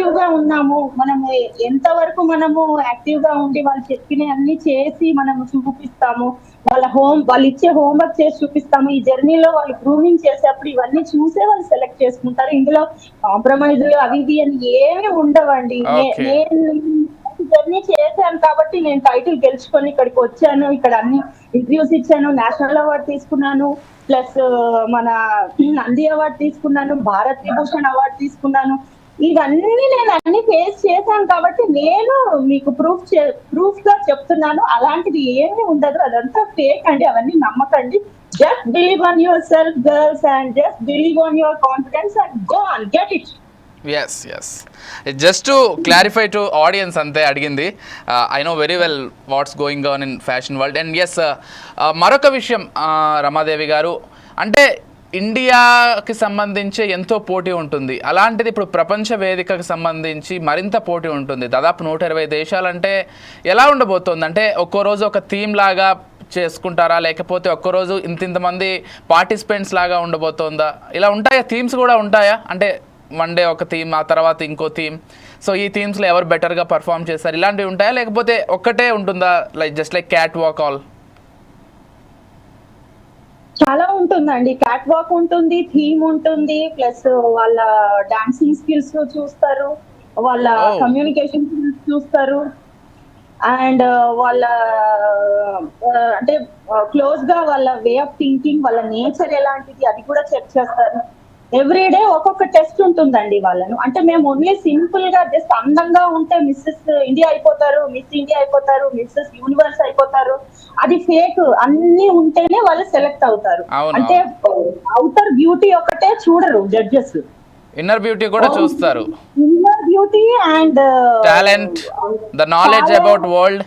యాక్టివ్గా ఉన్నాము. మనము ఎంత వరకు మనము యాక్టివ్గా ఉండి వాళ్ళు చెప్పిన అన్ని చేసి మనము చూపిస్తాము. వాళ్ళ హోమ్ వాళ్ళు ఇచ్చే హోంవర్క్ చేసి చూపిస్తాము. ఈ జర్నీలో వాళ్ళు గ్రూమింగ్ చేసేటప్పుడు ఇవన్నీ చూసే వాళ్ళు సెలెక్ట్ చేసుకుంటారు. ఇందులో కాంప్రమైజ్ అవి ఇవి అని ఏమీ ఉండవండి. నేను జర్నీ చేశాను కాబట్టి నేను టైటిల్ గెలుచుకొని ఇక్కడికి వచ్చాను. ఇక్కడ అన్ని ఇంటర్వ్యూస్ ఇచ్చాను. నేషనల్ అవార్డ్ తీసుకున్నాను. ప్లస్ మన నంది అవార్డ్ తీసుకున్నాను. భారత్ విభూషణ్ అవార్డ్ తీసుకున్నాను. ఇవన్నీ నేను అన్ని ఫేస్ చేశాను కాబట్టి నేను మీకు ప్రూఫ్ ప్రూఫ్గా చెప్తున్నాను. అలాంటిది ఏమీ ఉండదు. అదంతా ఫేక్ అండి. అవన్నీ నమ్మకండి. Just believe on your self girls and just believe on your confidence and go on get it yes yes just to clarify to audience అంతే అడిగింది. I know very well what's going on in fashion world and yes మరొక విషయం uh, Ramadevi గారు. అంటే ఇండియాకి సంబంధించి ఎంతో పోటీ ఉంటుంది. అలాంటిది ఇప్పుడు ప్రపంచ వేదికకు సంబంధించి మరింత పోటీ ఉంటుంది. దాదాపు నూట ఇరవై దేశాలంటే ఎలా ఉండబోతోంది? అంటే ఒక్కో రోజు ఒక థీమ్ లాగా చేసుకుంటారా? లేకపోతే ఒక్కరోజు ఇంత ఇంతమంది పార్టిసిపెంట్స్ లాగా ఉండబోతోందా? ఇలా ఉంటాయా? థీమ్స్ కూడా ఉంటాయా? అంటే వన్ డే ఒక థీమ్ ఆ తర్వాత ఇంకో థీమ్. సో ఈ థీమ్స్లో ఎవరు బెటర్గా పర్ఫామ్ చేస్తారు ఇలాంటివి ఉంటాయా? లేకపోతే ఒక్కటే ఉంటుందా? Like just like cat walk all? చాలా ఉంటుందండి. క్యాట్ వాక్ ఉంటుంది థీమ్ ఉంటుంది ప్లస్ వాళ్ళ డాన్సింగ్ స్కిల్స్ చూస్తారు వాళ్ళ Oh. కమ్యూనికేషన్ స్కిల్స్ చూస్తారు అండ్ వాళ్ళ uh, అంటే క్లోజ్గా వాళ్ళ వే ఆఫ్ థింకింగ్ వాళ్ళ నేచర్ ఎలాంటిది అది కూడా చెక్ చేస్తారు. ఎవ్రీ డే ఒక్కొక్క టెస్ట్ ఉంటుందండి వాళ్ళను. అంటే మేము ఓన్లీ సింపుల్గా జస్ట్ అందంగా ఉంటే మిస్సెస్ ఇండియా అయిపోతారు మిస్ ఇండియా అయిపోతారు మిస్సెస్ యూనివర్స్ అయిపోతారు. అది ఫేక్ అన్ని ఉంటేనే వాళ్ళు సెలెక్ట్ అవుతారు. అంటే అవుటర్ బ్యూటీ ఒకటే చూడరు జడ్జెస్ ఇన్నర్ బ్యూటీ కూడా చూస్తారు. Inner beauty and talent the knowledge about world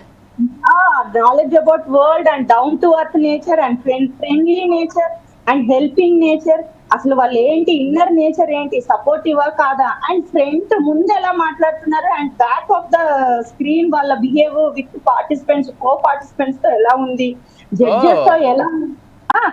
knowledge about world and down to earth nature and friendly nature and helping nature అసలు వాళ్ళు ఏంటి? ఇన్నర్ నేచర్ ఏంటి? సపోర్టివా కాదా? అండ్ ఫ్రంట్ ముందు ఎలా మాట్లాడుతున్నారు? And back of the screen వాళ్ళ behave with participants co పార్టిసిపెంట్స్తో ఎలా ఉంది? జడ్జెస్తో ఎలా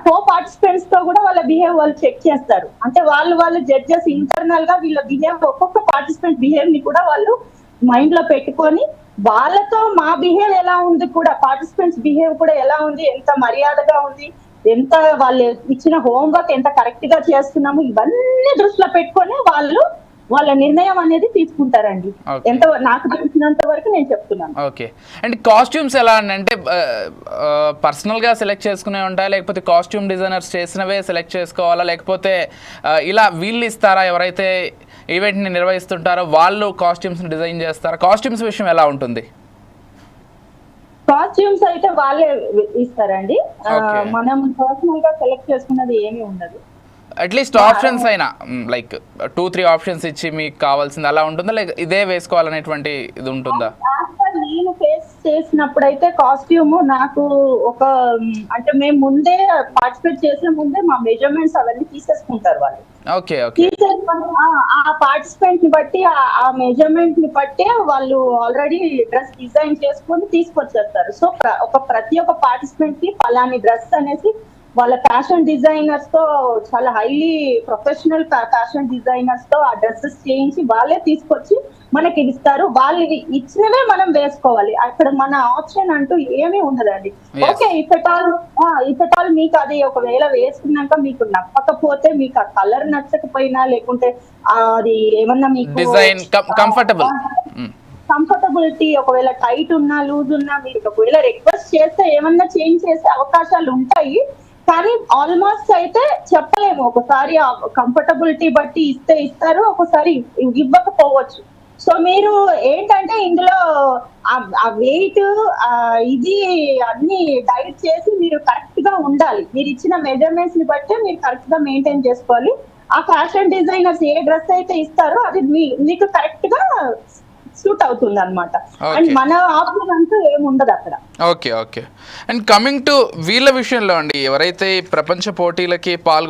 కో పార్టిసిపెంట్స్తో కూడా వాళ్ళ బిహేవ్ వాళ్ళు చెక్ చేస్తారు. అంటే వాళ్ళు వాళ్ళు జడ్జెస్ ఇంటర్నల్గా వీళ్ళ బిహేవ్ ఒక్కొక్క పార్టిసిపెంట్ బిహేవ్ని కూడా వాళ్ళు మైండ్లో పెట్టుకొని వాళ్ళతో మా బిహేవ్ ఎలా ఉంది కూడా పార్టిసిపెంట్స్ బిహేవ్ కూడా ఎలా ఉంది ఎంత మర్యాదగా ఉంది ఎంత వాళ్ళు ఇచ్చిన హోంవర్క్ ఎంత కరెక్ట్గా చేస్తున్నాము ఇవన్నీ దృష్టిలో పెట్టుకొని వాళ్ళు వాళ్ళ నిర్ణయం అనేది తీసుకుంటారండి. ఎంత నాకు తెలిసినంత వరకు నేను చెప్తున్నాను. ఓకే. అండ్ కాస్ట్యూమ్స్ ఎలా అండి? అంటే పర్సనల్గా సెలెక్ట్ చేసుకునే ఉంటాయా? లేకపోతే కాస్ట్యూమ్ డిజైనర్స్ చేసినవే సెలెక్ట్ చేసుకోవాలా? లేకపోతే ఇలా వీళ్ళు ఇస్తారా? ఎవరైతే ఈవెంట్ని నిర్వహిస్తుంటారో వాళ్ళు కాస్ట్యూమ్స్ని డిజైన్ చేస్తారా? కాస్ట్యూమ్స్ విషయం ఎలా ఉంటుంది? కాస్ట్యూమ్స్ అయితే వాళ్ళే ఇస్తారండి. మనం పర్సనల్గా సెలెక్ట్ చేసుకున్నది ఏమీ ఉండదు. అట్లీస్ట్ ఆప్షన్స్ అయినా లైక్ టూ త్రీ ఆప్షన్స్ ఇచ్చి మీకు కావాల్సింది అలా ఉంటుందా? లేక ఇదే వేసుకోవాలనేటువంటి ఇది ఉంటుందా? నేను చేసినప్పుడు అయితే కాస్ట్యూమ్ నాకు ఒక అంటే మేము ముందే పార్టిసిపేట్ చేసే ముందే మా మెజర్మెంట్స్ అవన్నీ తీసేసుకుంటారు వాళ్ళు. తీసేసుకొని ఆ- పార్టిసిపెంట్ని బట్టి ఆ- మెజర్మెంట్ని బట్టి వాళ్ళు ఆల్రెడీ డ్రెస్ డిజైన్ చేసుకొని తీసుకొచ్చేస్తారు. సో ఒక ప్రతి ఒక్క పార్టిసిపెంట్కి పలాని డ్రెస్ అనేసి వాళ్ళ ఫ్యాషన్ డిజైనర్స్తో చాలా హైలీ ప్రొఫెషనల్ ఫ్యాషన్ డిజైనర్స్తో ఆ డ్రెస్సెస్ చేయించి వాళ్ళే తీసుకొచ్చి మనకి ఇస్తారు. వాళ్ళు ఇచ్చినవే మనం వేసుకోవాలి. అక్కడ మన ఆప్షన్ అంటూ ఏమీ ఉండదండి. Okay if at all if at all మీకు అది ఒకవేళ వేసుకున్నాక మీకు నప్పకపోతే మీకు ఆ కలర్ నచ్చకపోయినా లేకుంటే అది ఏమన్నా మీకు డిజైన్ కంఫర్టబుల్ కంఫర్టబిలిటీ ఒకవేళ టైట్ ఉన్నా లూజ్ ఉన్నా మీరు ఒకవేళ రిక్వెస్ట్ చేస్తే ఏమన్నా చేంజ్ చేసే అవకాశాలు ఉంటాయి. కానీ ఆల్మోస్ట్ అయితే చెప్పలేము. ఒకసారి కంఫర్టబిలిటీ బట్టి ఇస్తే ఇస్తారు ఒకసారి ఇవ్వకపోవచ్చు. సో మీరు ఏంటంటే ఇందులో ఆ- వెయిట్ ఇది అన్ని డైట్ చేసి మీరు కరెక్ట్గా ఉండాలి. మీరు ఇచ్చిన మెజర్మెంట్స్ని బట్టి మీరు కరెక్ట్గా మెయింటైన్ చేసుకోవాలి. ఆ ఫ్యాషన్ డిజైనర్స్ ఏ డ్రెస్ అయితే ఇస్తారో అది మీ మీకు కరెక్ట్గా సూట్ అవుతుంది అనమాట అండ్. మన ఆప్షన్ అంటూ ఏమి ఉండదు అక్కడ. Okay okay and coming to వీళ్ళ విషయంలో అండి ఎవరైతే ప్రపంచ పోటీలకి పాల్గొ